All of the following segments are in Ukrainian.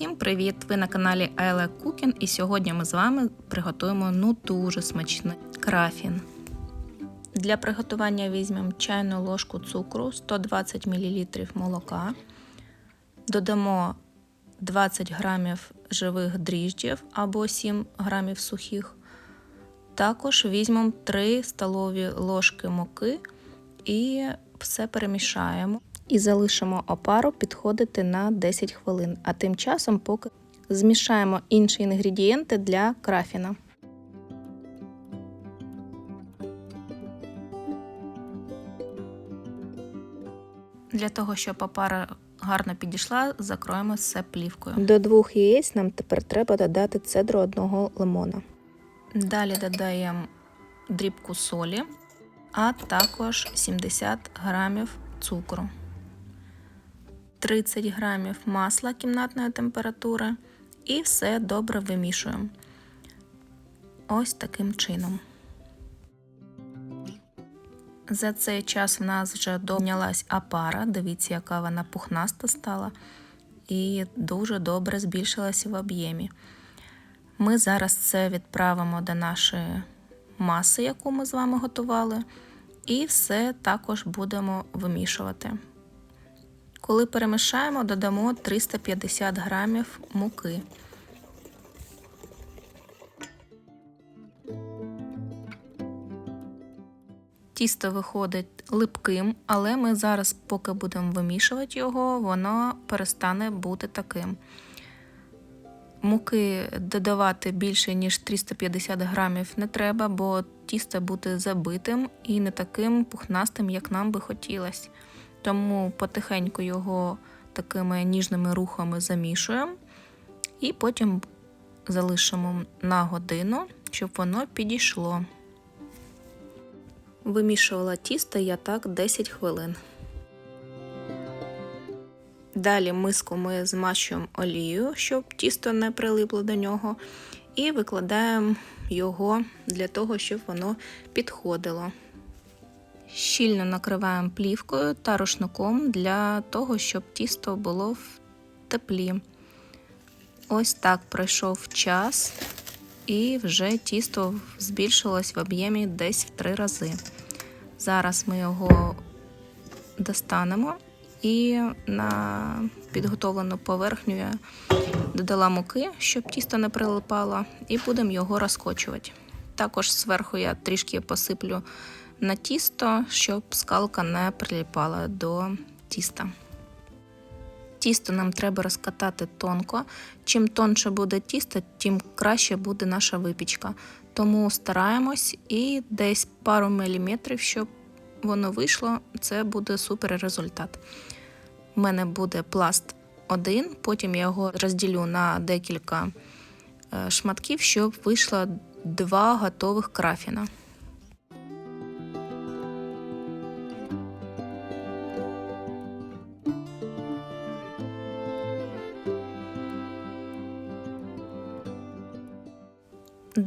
Всім привіт! Ви на каналі Like Cooking і сьогодні ми з вами приготуємо ну дуже смачний крафін. Для приготування візьмемо чайну ложку цукру, 120 мл молока, додамо 20 грамів живих дріжджів або 7 грамів сухих. Також візьмемо 3 столові ложки муки і все перемішаємо. І залишимо опару підходити на 10 хвилин. А тим часом поки змішаємо інші інгредієнти для крафіна. Для того, щоб опара гарно підійшла, закроємо все плівкою. До двох яєць нам тепер треба додати цедру одного лимона. Далі додаємо дрібку солі, а також 70 грамів цукру. 30 грамів масла кімнатної температури і все добре вимішуємо. Ось таким чином. За цей час в нас вже домнялась апара, дивіться, яка вона пухнаста стала, і дуже добре збільшилася в об'ємі. Ми зараз це відправимо до нашої маси, яку ми з вами готували, і все також будемо вимішувати. Коли перемішаємо, додамо 350 грамів муки. Тісто виходить липким, але ми зараз, поки будемо вимішувати його, воно перестане бути таким. Муки додавати більше, ніж 350 грамів не треба, бо тісто буде забитим і не таким пухнастим, як нам би хотілося. Тому потихеньку його такими ніжними рухами замішуємо і потім залишимо на годину, щоб воно підійшло. Вимішувала тісто я так 10 хвилин. Далі миску ми змащуємо олією, щоб тісто не прилипло до нього, і викладаємо його для того, щоб воно підходило. Щільно накриваємо плівкою та рушником для того, щоб тісто було в теплі. Ось так пройшов час, і вже тісто збільшилось в об'ємі десь в три рази. Зараз ми його достанемо і на підготовлену поверхню я додала муки, щоб тісто не прилипало, і будемо його розкочувати. Також зверху я трішки посиплю на тісто, щоб скалка не приліпала до тіста. Тісто нам треба розкатати тонко. Чим тонше буде тісто, тим краще буде наша випічка. Тому стараємось і десь пару міліметрів, щоб воно вийшло, це буде супер результат. У мене буде пласт один, потім я його розділю на декілька е, шматків, щоб вийшло два готових крафіна.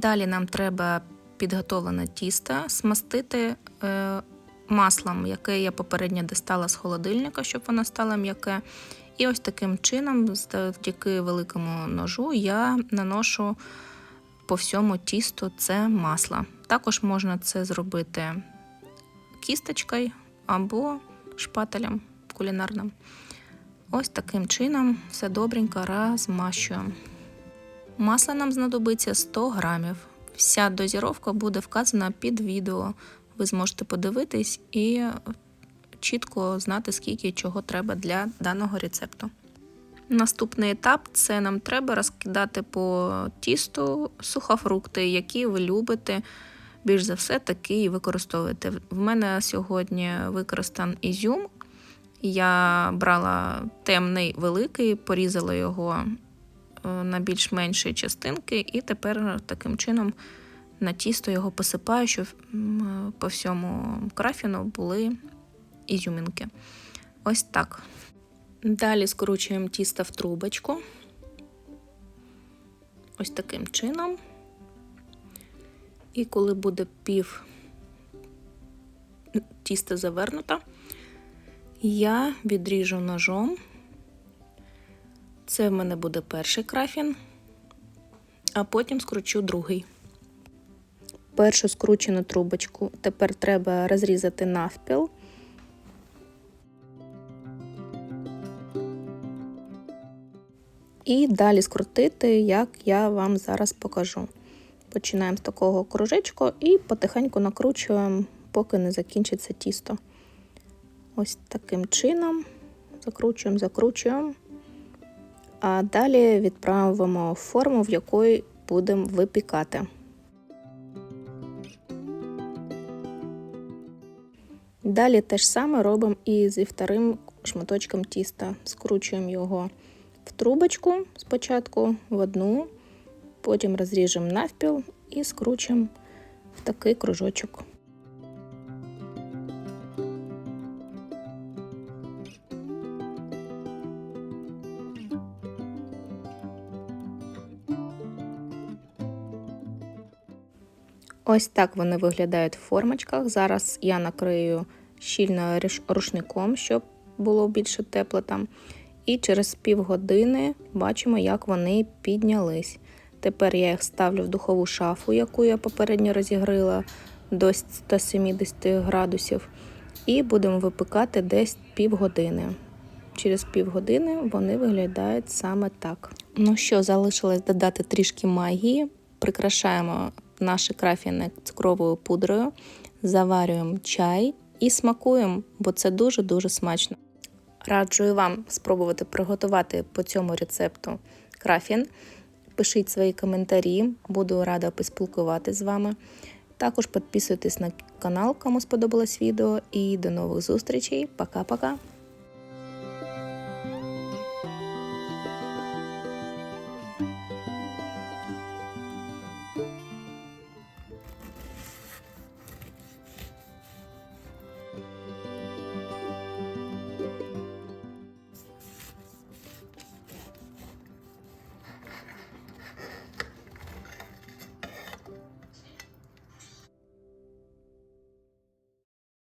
Далі нам треба підготовлене тісто смастити е, маслом, яке я попередньо достала з холодильника, щоб воно стало м'яке. І ось таким чином, завдяки великому ножу, я наношу по всьому тісту це масло. Також можна це зробити кісточкою або шпателем кулінарним. Ось таким чином все добренько розмащуємо. Масла нам знадобиться 100 грамів. Вся дозіровка буде вказана під відео. Ви зможете подивитись і чітко знати, скільки чого треба для даного рецепту. Наступний етап це нам треба розкидати по тісту сухофрукти, які ви любите. Більш за все, такі і використовуєте. В мене сьогодні використан ізюм. Я брала темний великий, порізала його на більш менші частинки, і тепер таким чином на тісто його посипаю, щоб по всьому крафіну були ізюмінки. Ось так. Далі скручуємо тісто в трубочку. Ось таким чином. І коли буде пів тіста завернуто, я відріжу ножом Це в мене буде перший крафін, а потім скручу другий. Першу скручену трубочку тепер треба розрізати навпіл. І далі скрутити, як я вам зараз покажу. Починаємо з такого кружечку і потихеньку накручуємо, поки не закінчиться тісто. Ось таким чином закручуємо, закручуємо. А далі відправимо форму, в якої будемо випікати. Далі те ж саме робимо і зі вторим шматочком тіста. Скручуємо його в трубочку спочатку в одну, потім розріжемо навпіл і скручуємо в такий кружочок. Ось так вони виглядають в формочках. Зараз я накрию щільно рушником, щоб було більше тепло там. І через півгодини бачимо, як вони піднялись. Тепер я їх ставлю в духову шафу, яку я попередньо розігрила до 170 градусів. І будемо випікати десь півгодини. Через півгодини вони виглядають саме так. Ну що, залишилось додати трішки магії. Прикрашаємо наші крафіни цукровою пудрою, заварюємо чай і смакуємо, бо це дуже-дуже смачно. Раджу і вам спробувати приготувати по цьому рецепту крафін. Пишіть свої коментарі, буду рада поспілкуватися з вами. Також підписуйтесь на канал, кому сподобалось відео. І до нових зустрічей. Пока-пока!